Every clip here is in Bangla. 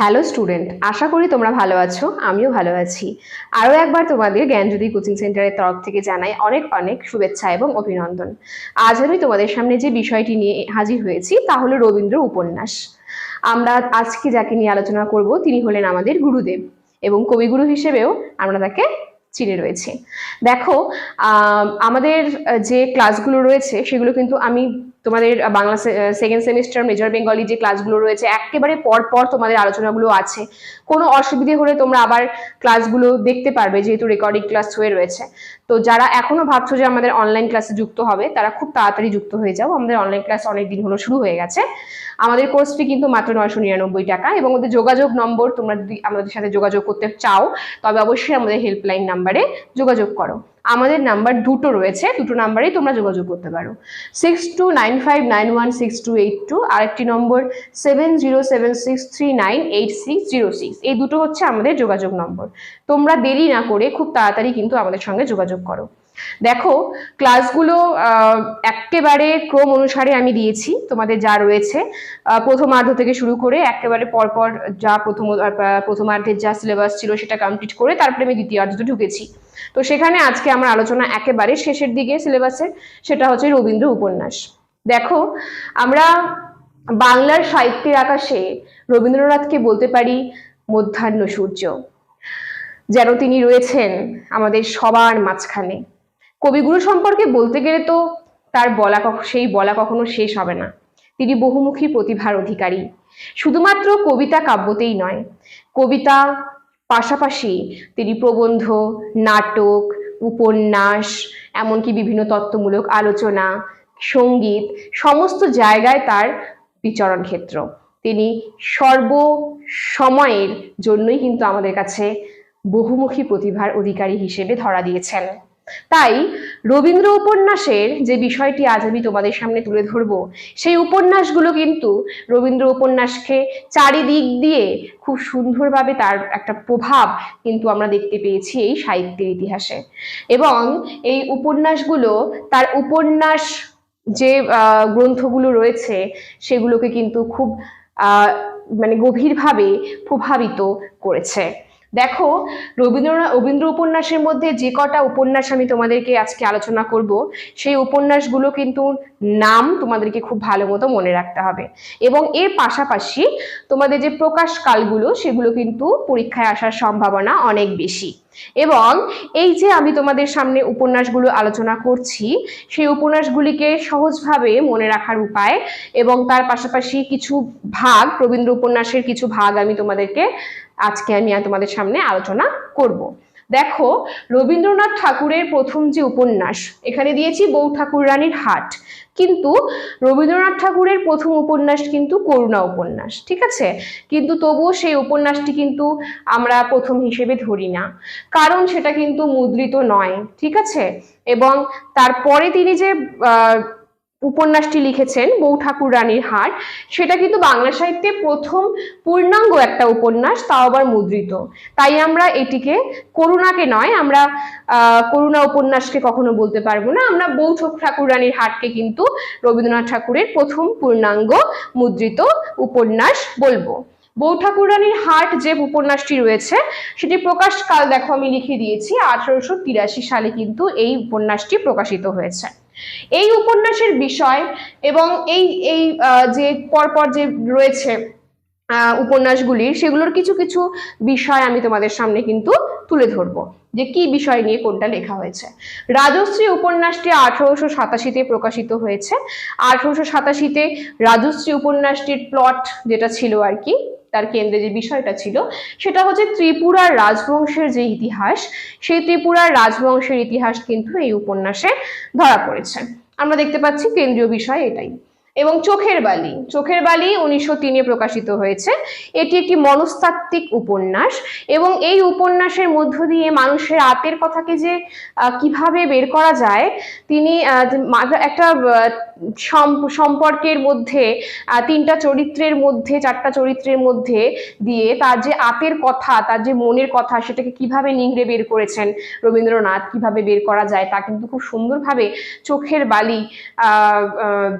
হ্যালো স্টুডেন্ট আশা করি তোমরা ভালো আছো, আমিও ভালো আছি। আরও একবার তোমাদের জ্ঞানজ্যোতি কোচিং সেন্টারের তরফ থেকে জানাই অনেক অনেক শুভেচ্ছা এবং অভিনন্দন। আজ আমি তোমাদের সামনে যে বিষয়টি নিয়ে হাজির হয়েছি, তা হলো রবীন্দ্র উপন্যাস। আমরা আজকে যাকে নিয়ে আলোচনা করব, তিনি হলেন আমাদের গুরুদেব এবং কবিগুরু হিসেবেও আমরা তাকে চিনে রয়েছি। দেখো আমাদের যে ক্লাসগুলো রয়েছে, সেগুলো কিন্তু আমি তোমাদের Bangla second semester major Bengali যে ক্লাসগুলো রয়েছে, একেবারে পর পর তোমাদের আলোচনাগুলো আছে। কোনো অসুবিধে হলে তোমরা আবার ক্লাসগুলো দেখতে পারবে, যেহেতু রেকর্ডিং ক্লাস হয়ে রয়েছে। তো যারা এখনও ভাবছ যে আমাদের অনলাইন ক্লাসে যুক্ত হবে, তারা খুব তাড়াতাড়ি যুক্ত হয়ে যাও। আমাদের অনলাইন ক্লাস অনেক দিন হলো শুরু হয়ে গেছে। আমাদের কোর্স ফি কিন্তু মাত্র নয়শো নিরানব্বই টাকা এবং ওদের যোগাযোগ নম্বর তোমরা যদি আমাদের সাথে যোগাযোগ করতে চাও, তবে অবশ্যই আমাদের হেল্পলাইন নাম্বারে যোগাযোগ করো। আমাদের নাম্বার দুটো রয়েছে, দুটো নাম্বারেই তোমরা যোগাযোগ করতে পারো। Six two nine five nine one six two eight two আরেকটি নম্বর seven zero seven six three nine eight six zero six এই দুটো হচ্ছে আমাদের যোগাযোগ নম্বর। তোমরা দেরি না করে খুব তাড়াতাড়ি কিন্তু আমাদের সঙ্গে যোগাযোগ করো। দেখো ক্লাসগুলো একেবারে ক্রম অনুসারে আমি দিয়েছি, তোমাদের যা রয়েছে। প্রথমার্ধ থেকে শুরু করে একেবারে পরপর যা প্রথম প্রথমার্ধের যা সিলেবাস ছিল সেটা কমপ্লিট করে তারপরে আমি দ্বিতীয়ার্ধতে ঢুকেছি। তো সেখানে আজকে আমার আলোচনা একেবারে শেষের দিকে সিলেবাসের সেটা হচ্ছে রবীন্দ্র উপন্যাস। দেখো, আমরা বাংলার সাহিত্যের আকাশে রবীন্দ্রনাথকে বলতে পারি মধ্যাহ্ন সূর্য। যেন তিনি রয়েছেন আমাদের সবার মাঝখানে। কবিগুরু সম্পর্কে বলতে গেলে তো তার বলা সেই বলা কখনো শেষ হবে না। তিনি বহুমুখী প্রতিভার অধিকারী। শুধুমাত্র কবিতা কাব্যতেই নয়, কবিতা পাশাপাশি তিনি প্রবন্ধ, নাটক, উপন্যাস, এমনকি বিভিন্ন তত্ত্বমূলক আলোচনা, সংগীত, সমস্ত জায়গায় তার বিচরণ ক্ষেত্র। তিনি সর্ব সময়ের জন্যই কিন্তু আমাদের কাছে বহুমুখী প্রতিভার অধিকারী হিসেবে ধরা দিয়েছেন। তাই রবীন্দ্র উপন্যাসের যে বিষয়টি আজ আমি তোমাদের সামনে তুলে ধরবো, সেই উপন্যাসগুলো কিন্তু রবীন্দ্র উপন্যাসকে চারিদিক দিয়ে খুব সুন্দরভাবে তার একটা প্রভাব কিন্তু আমরা দেখতে পেয়েছি এই সাহিত্যের ইতিহাসে। এবং এই উপন্যাসগুলো, তার উপন্যাস যে গ্রন্থগুলো রয়েছে, সেগুলোকে কিন্তু খুব মানে গভীরভাবে প্রভাবিত করেছে। দেখো রবীন্দ্রনাথ রবীন্দ্র উপন্যাসের মধ্যে যে কটা উপন্যাস আমি তোমাদেরকে আজকে আলোচনা করব, সেই উপন্যাসগুলো কিন্তু নাম তোমাদেরকে খুব ভালো মতো মনে রাখতে হবে। এবং এর পাশাপাশি তোমাদের যে প্রকাশকালগুলো সেগুলো কিন্তু পরীক্ষায় আসার সম্ভাবনা অনেক বেশি। এবং এই যে আমি তোমাদের সামনে উপন্যাসগুলো আলোচনা করছি, সেই উপন্যাসগুলিকে সহজভাবে মনে রাখার উপায় এবং তার পাশাপাশি কিছু ভাগ, রবীন্দ্র উপন্যাসের কিছু ভাগ আমি তোমাদেরকে আজকে আমি তোমাদের সামনে আলোচনা করব। দেখো, রবীন্দ্রনাথ ঠাকুরের প্রথম যে উপন্যাস, এখানে দিয়েছি বউ ঠাকুর রানীর হাট। কিন্তু রবীন্দ্রনাথ ঠাকুরের প্রথম উপন্যাস কিন্তু করুণা উপন্যাস, ঠিক আছে? কিন্তু তবুও সেই উপন্যাসটি কিন্তু আমরা প্রথম হিসেবে ধরি না। কারণ সেটা কিন্তু মুদ্রিত নয়, ঠিক আছে? এবং তারপরে তিনি যে উপন্যাসটি লিখেছেন বউ ঠাকুর রানীর হাট সেটা কিন্তু বাংলা সাহিত্যে প্রথম পূর্ণাঙ্গ একটা উপন্যাস, তাও আবার মুদ্রিত। তাই আমরা এটিকে করুণাকে নয়, আমরা করুণা উপন্যাসকে কখনো বলতে পারব না। আমরা বউ ঠাকুর রানীর হাটকে কিন্তু রবীন্দ্রনাথ ঠাকুরের প্রথম পূর্ণাঙ্গ, মুদ্রিত উপন্যাস বলব। বউ ঠাকুরানীর হাট যে উপন্যাসটি রয়েছে, সেটি প্রকাশকাল দেখো আমি লিখে দিয়েছি, আঠারোশো তিরাশি সালে কিন্তু এই উপন্যাসটি প্রকাশিত হয়েছে। এই উপন্যাসের বিষয় এবং এই এই যে পরপর যে রয়েছে উপন্যাসগুলির সেগুলোর কিছু কিছু বিষয় আমি তোমাদের সামনে কিন্তু তুলে ধরবো। যে কি বিষয় নিয়ে কোনটা লেখা হয়েছে। রাজশ্রী উপন্যাসটি আঠারোশো সাতাশিতে প্রকাশিত হয়েছে। আঠারোশো সাতাশিতে রাজশ্রী উপন্যাসটির প্লট যেটা ছিল আর কি তার কেন্দ্রে যে বিষয়টা ছিল, সেটা হচ্ছে ত্রিপুরার রাজবংশের যে ইতিহাস, সেই ত্রিপুরার রাজবংশের ইতিহাস কিন্তু এই উপন্যাসে ধরা পড়েছে। আমরা দেখতে পাচ্ছি কেন্দ্রীয় বিষয় এটাই। এবং চোখের বালি চোখের বালি উনিশশো তিনে প্রকাশিত হয়েছে। এটি একটি মনস্তাত্ত্বিক উপন্যাস এবং এই উপন্যাসের মধ্য দিয়ে মানুষের আতের কথাকে যে কীভাবে বের করা যায়, তিনি একটা সম্পর্কের মধ্যে তিনটা চরিত্রের মধ্যে, চারটা চরিত্রের মধ্যে দিয়ে তার যে আতের কথা, তার যে মনের কথা, সেটাকে কীভাবে নিংড়ে বের করেছেন রবীন্দ্রনাথ, কীভাবে বের করা যায়, তা কিন্তু খুব সুন্দরভাবে চোখের বালি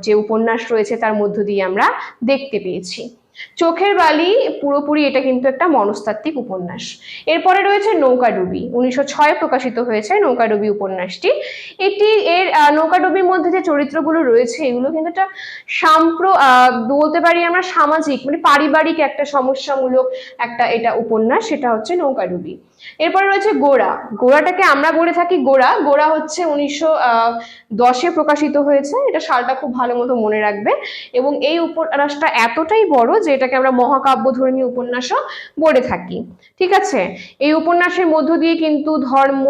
যে উপন্যাস রয়েছে তার মধ্য দিয়ে আমরা দেখতে পেয়েছি। চোখের বালি পুরোপুরি এটা কিন্তু একটা মনস্তাত্ত্বিক উপন্যাস। এরপরে রয়েছে নৌকাডুবি উনিশশো ছয় প্রকাশিত হয়েছে নৌকাডুবি উপন্যাসটি। এটি এর নৌকাডুবির মধ্যে যে চরিত্রগুলো রয়েছে, এগুলো কিন্তু একটা সাম্প্র বলতে পারি আমরা সামাজিক মানে পারিবারিক একটা সমস্যামূলক একটা এটা উপন্যাস, সেটা হচ্ছে নৌকাডুবি এরপরে রয়েছে গোড়া। গোড়াটাকে আমরা বলে থাকি গোড়া। গোড়া হচ্ছে উনিশশো দশে প্রকাশিত হয়েছে। এটা সালটা খুব ভালো মতো মনে রাখবে। এবং এই উপন্যাসটা এতটাই বড় যে এটাকে আমরা মহাকাব্য ধর্মী উপন্যাসও বলে থাকি। ঠিক আছে? এই উপন্যাসের মধ্য দিয়ে কিন্তু ধর্ম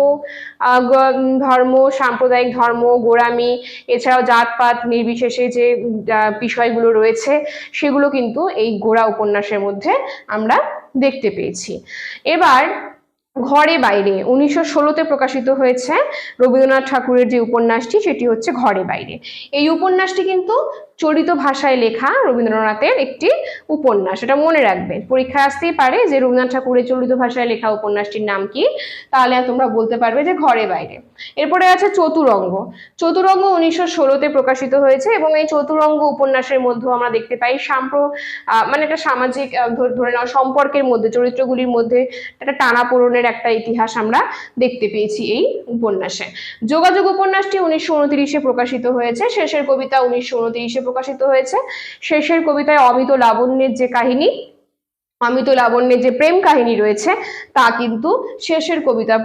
ধর্ম, সাম্প্রদায়িক ধর্ম, গোড়ামি, এছাড়াও জাতপাত, নির্বিশেষে যে বিষয়গুলো রয়েছে, সেগুলো কিন্তু এই গোড়া উপন্যাসের মধ্যে আমরা দেখতে পেয়েছি। এবার, ঘরে বাইরে, উনিশশো ষোলোতে প্রকাশিত হয়েছে রবীন্দ্রনাথ ঠাকুরের যে উপন্যাসটি, সেটি হচ্ছে ঘরে বাইরে। এই উপন্যাসটি কিন্তু চলিত ভাষায় লেখা রবীন্দ্রনাথের একটি উপন্যাস। এটা মনে রাখবে। পরীক্ষায় আসতেই পারে যে রবীন্দ্রনাথ ঠাকুরের চলিত ভাষায় লেখা উপন্যাসটির নাম কি? তাহলে তোমরা বলতে পারবে যে ঘরে বাইরে। এরপরে আছে চতুরঙ্গ। চতুরঙ্গ উনিশশো ষোলোতে প্রকাশিত হয়েছে এবং এই চতুরঙ্গ উপন্যাসের মধ্যেও আমরা দেখতে পাই সাম্প্র মানে একটা সামাজিক ধরে নাও সম্পর্কের মধ্যে, চরিত্রগুলির মধ্যে একটা টানাপোড়েনের একটা ইতিহাস আমরা দেখতে পেয়েছি এই উপন্যাসে। যোগাযোগ উপন্যাসটি উনিশশো উনত্রিশে প্রকাশিত হয়েছে। শেষের কবিতা উনিশশো উনত্রিশে প্রকাশিত হয়েছে। শেষের কবিতায় অমিত লাবণ্যের যে কাহিনী, অমিত লাবণ্যের যে প্রেম কাহিনী রয়েছে, তা কিন্তু শেষের কবিতা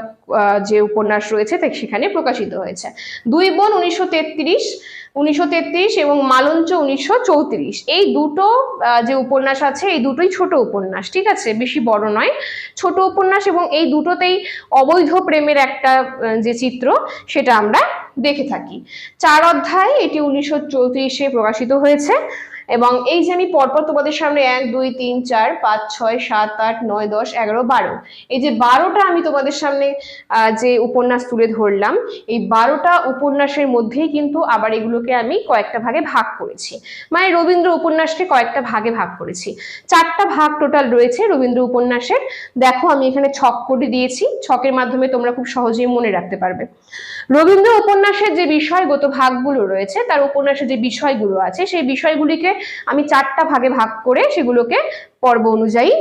যে উপন্যাস রয়েছে সেখানে প্রকাশিত হয়েছে। দুই বোন উনিশশো তেত্রিশ, উনিশশো এবং মালঞ্চ উনিশশো চৌত্রিশ। এই দুটো যে উপন্যাস আছে, এই দুটোই ছোট উপন্যাস, ঠিক আছে? বেশি বড় নয়। ছোট উপন্যাস এবং এই দুটোতেই অবৈধ প্রেমের একটা যে চিত্র, সেটা আমরা দেখে থাকি। চার অধ্যায় এটি উনিশশো চৌত্রিশে প্রকাশিত হয়েছে এবং এই যে আমি পরপর তোমাদের সামনে এক, দুই, তিন, চার, পাঁচ, ছয়, সাত, আট, নয়, দশ, এগারো, বারো, এই যে বারোটা আমি তোমাদের সামনে যে উপন্যাস তুলে ধরলাম, এই বারোটা উপন্যাসের মধ্যেই কিন্তু আবার এগুলোকে আমি কয়েকটা ভাগে ভাগ করেছি। মানে রবীন্দ্র উপন্যাসকে কয়েকটা ভাগে ভাগ করেছি। চারটা ভাগ টোটাল রয়েছে রবীন্দ্র উপন্যাসের। দেখো আমি এখানে ছক করে দিয়েছি। ছকের মাধ্যমে তোমরা খুব সহজেই মনে রাখতে পারবে। রবীন্দ্র উপন্যাসের যে বিষয়গত ভাগগুলো রয়েছে, তার উপন্যাসের যে বিষয়গুলো আছে, সেই বিষয়গুলিকে আমি চারটা ভাগে ভাগ করে সেগুলোকে পর্ব অনুযায়ী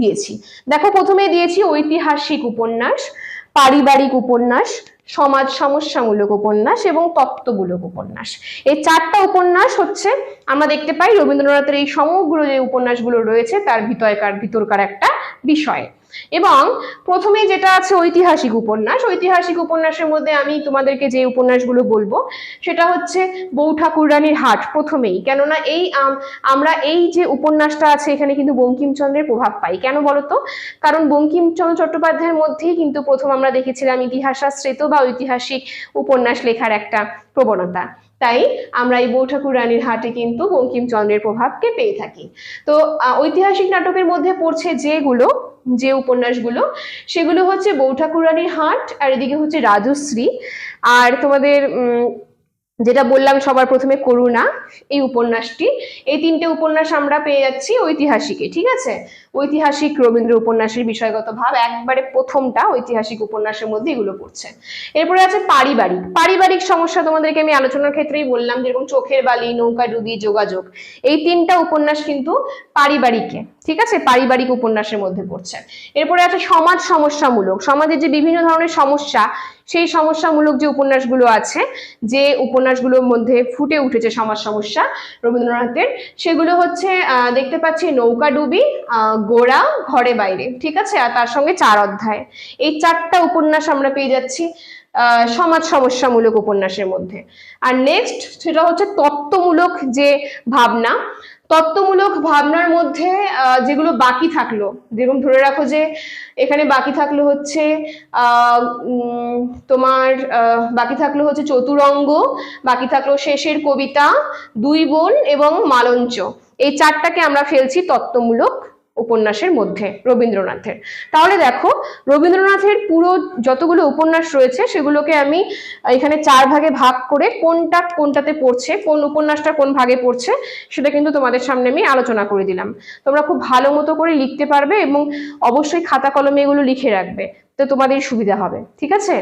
দিয়েছি। দেখো, প্রথমে দিয়েছি ঐতিহাসিক উপন্যাস, পারিবারিক উপন্যাস, সমাজ সমস্যামূলক উপন্যাস এবং তত্ত্বমূলক উপন্যাস। এই চারটা উপন্যাস হচ্ছে, আমরা দেখতে পাই রবীন্দ্রনাথের এই সমগ্র যে উপন্যাসগুলো রয়েছে, তার ভিতরকার ভিতরকার একটা বিষয়। এবং প্রথমে যেটা আছে ঐতিহাসিক উপন্যাস ঐতিহাসিক উপন্যাসের মধ্যে আমি তোমাদেরকে যে উপন্যাসগুলো বলব সেটা হচ্ছে বউ ঠাকুর রানীর হাট প্রথমেই। কেননা এই আম, আমরা এই যে উপন্যাসটা আছে এখানে কিন্তু বঙ্কিমচন্দ্রের প্রভাব পাই। কেন বলতো? কারণ বঙ্কিমচন্দ্র চট্টোপাধ্যায়ের মধ্যেই কিন্তু প্রথম আমরা দেখেছিলাম ইতিহাসাশ্রিত বা ঐতিহাসিক উপন্যাস লেখার একটা প্রবণতা। তাই আমরা এই বউ ঠাকুর রানীর হাটে কিন্তু বঙ্কিমচন্দ্রের প্রভাবকে পেয়ে থাকি। তো ঐতিহাসিক নাটকের মধ্যে পড়ছে যেগুলো, যে উপন্যাসগুলো, সেগুলো হচ্ছে বউ ঠাকুর রানীর হাট আর এদিকে হচ্ছে রাজশ্রী। আর তোমাদের যেটা বললাম সবার প্রথমে করুণা, এই উপন্যাসটি। এই তিনটে উপন্যাস আমরা পেয়ে যাচ্ছি ঐতিহাসিকে, ঠিক আছে? ঐতিহাসিক রবীন্দ্র উপন্যাসের বিষয়গত ভাব, একবারে প্রথমটা ঐতিহাসিক উপন্যাসের মধ্যে এগুলো পড়ছে। এরপরে আছে পারিবারিক। পারিবারিক সমস্যা তোমাদেরকে আমি আলোচনার ক্ষেত্রেই বললাম, যেরকম চোখের বালি নৌকা ডুবি যোগাযোগ। এই তিনটা উপন্যাস কিন্তু পারিবারিকে ঠিক আছে? পারিবারিক উপন্যাসের মধ্যে পড়ছে। এরপরে আছে সমাজ সমস্যামূলক। সমাজের যে বিভিন্ন ধরনের সমস্যা সেই সমস্যামূলক যে উপন্যাসগুলো আছে যে উপন্যাসগুলোর মধ্যে ফুটে উঠেছে সমাজ সমস্যা রবীন্দ্রনাথের সেগুলো হচ্ছে দেখতে পাচ্ছি নৌকা ডুবি আহ, গোড়া ঘরে বাইরে ঠিক আছে? আর তার সঙ্গে চার অধ্যায়। এই চারটা উপন্যাস আমরা পেয়ে যাচ্ছি। সমাজ সমস্যামূলক উপন্যাসের মধ্যে। আর নেক্সট সেটা হচ্ছে তত্ত্বমূলক যে ভাবনা। তত্ত্বমূলক ভাবনার মধ্যে যেগুলো বাকি থাকল, যেরকম ধরে রাখো যে এখানে বাকি থাকল হচ্ছে তোমার বাকি থাকল হচ্ছে চতুরঙ্গ, বাকি থাকল শেষের কবিতা, দুই বোন এবং মালঞ্চ। এই চারটাকে আমরা ফেলছি তত্ত্বমূলক। উপন্যাসের মধ্যে রবীন্দ্রনাথের। তাহলে দেখো, রবীন্দ্রনাথের পুরো যতগুলো উপন্যাস রয়েছে, সেগুলোকে আমি এখানে চার ভাগে ভাগ করে কোনটা কোনটাতে পড়ছে, কোন উপন্যাসটা কোন ভাগে পড়ছে, সেটা কিন্তু তোমাদের সামনে আমি আলোচনা করে দিলাম। তোমরা খুব ভালো মতো করে লিখতে পারবে এবং অবশ্যই খাতা কলমে এগুলো লিখে রাখবে। তো তোমাদের সুবিধা হবে, ঠিক আছে?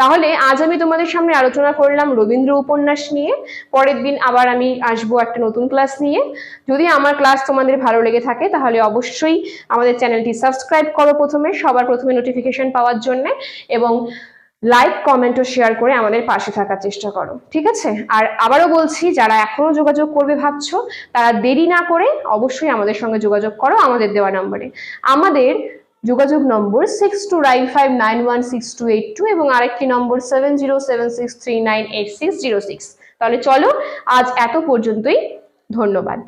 তাহলে আজ আমি তোমাদের সামনে আলোচনা করলাম রবীন্দ্র উপন্যাস নিয়ে, পরের দিন আবার আমি আসব একটা নতুন ক্লাস নিয়ে। যদি আমার ক্লাস তোমাদের ভালো লেগে থাকে, তাহলে অবশ্যই আমাদের চ্যানেলটি সাবস্ক্রাইব করো প্রথমে, সবার প্রথমে নোটিফিকেশন পাওয়ার জন্য, এবং লাইক কমেন্ট ও শেয়ার করে আমাদের পাশে থাকার চেষ্টা করো, ঠিক আছে? আর আবারও বলছি, যারা এখনও যোগাযোগ করবে ভাবছ, তারা দেরি না করে অবশ্যই আমাদের সঙ্গে যোগাযোগ করো আমাদের দেওয়া নম্বরে। আমাদের যোগাযোগ নম্বর six two nine five nine one six two eight two এবং আরেকটি নম্বর seven zero seven six three nine eight six zero six তাহলে চলো আজ এত পর্যন্তই, ধন্যবাদ।